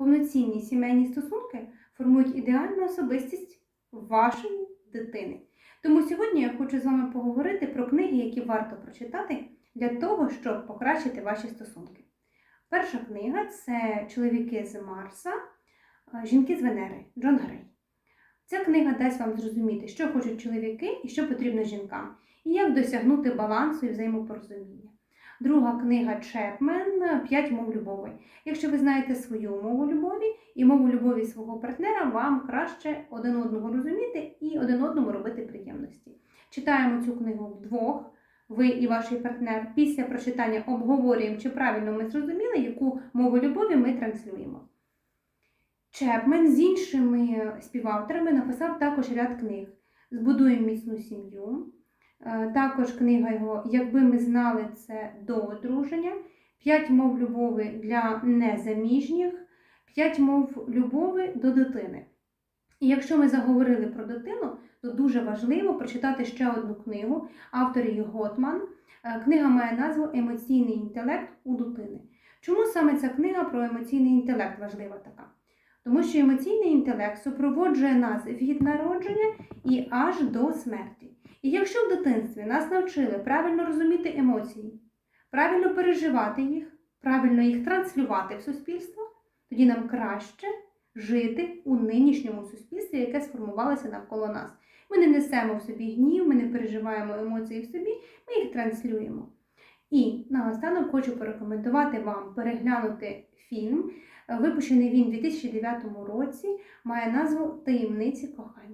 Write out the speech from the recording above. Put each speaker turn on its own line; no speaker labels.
Повноцінні сімейні стосунки формують ідеальну особистість вашої дитини. Тому сьогодні я хочу з вами поговорити про книги, які варто прочитати для того, щоб покращити ваші стосунки. Перша книга це Чоловіки з Марса, Жінки з Венери Джон Грей. Ця книга дасть вам зрозуміти, що хочуть чоловіки і що потрібно жінкам, і як досягнути балансу і взаємопорозуміння. Друга книга Чепмен П'ять мов любові. Якщо ви знаєте свою мову любові і мову любові свого партнера, вам краще один одного розуміти і один одному робити приємності. Читаємо цю книгу вдвох. Ви і ваш партнер після прочитання обговорюємо, чи правильно ми зрозуміли, яку мову любові ми транслюємо. Чепмен з іншими співавторами написав також ряд книг Збудуємо міцну сім'ю. Е, Також книга його Якби ми знали це до одруження, П'ять мов любові для незаміжніх, П'ять мов любові до дитини. І якщо ми заговорили про дитину, то дуже важливо прочитати ще одну книгу, автор її Готман. Е, Книга має назву Емоційний інтелект у дитини. Чому саме ця книга про емоційний інтелект важлива така? Тому що емоційний інтелект супроводжує нас від народження і аж до смерті. І якщо в дитинстві нас навчили правильно розуміти емоції, правильно переживати їх, правильно їх транслювати в суспільство, тоді нам краще жити у нинішньому суспільстві, яке сформувалося навколо нас. Ми не несемо в собі гнів, ми не переживаємо емоції в собі, ми їх транслюємо. І наостанок хочу порекомендувати вам переглянути фільм. Випущений він у 2009 році, має назву Таємниці кохання.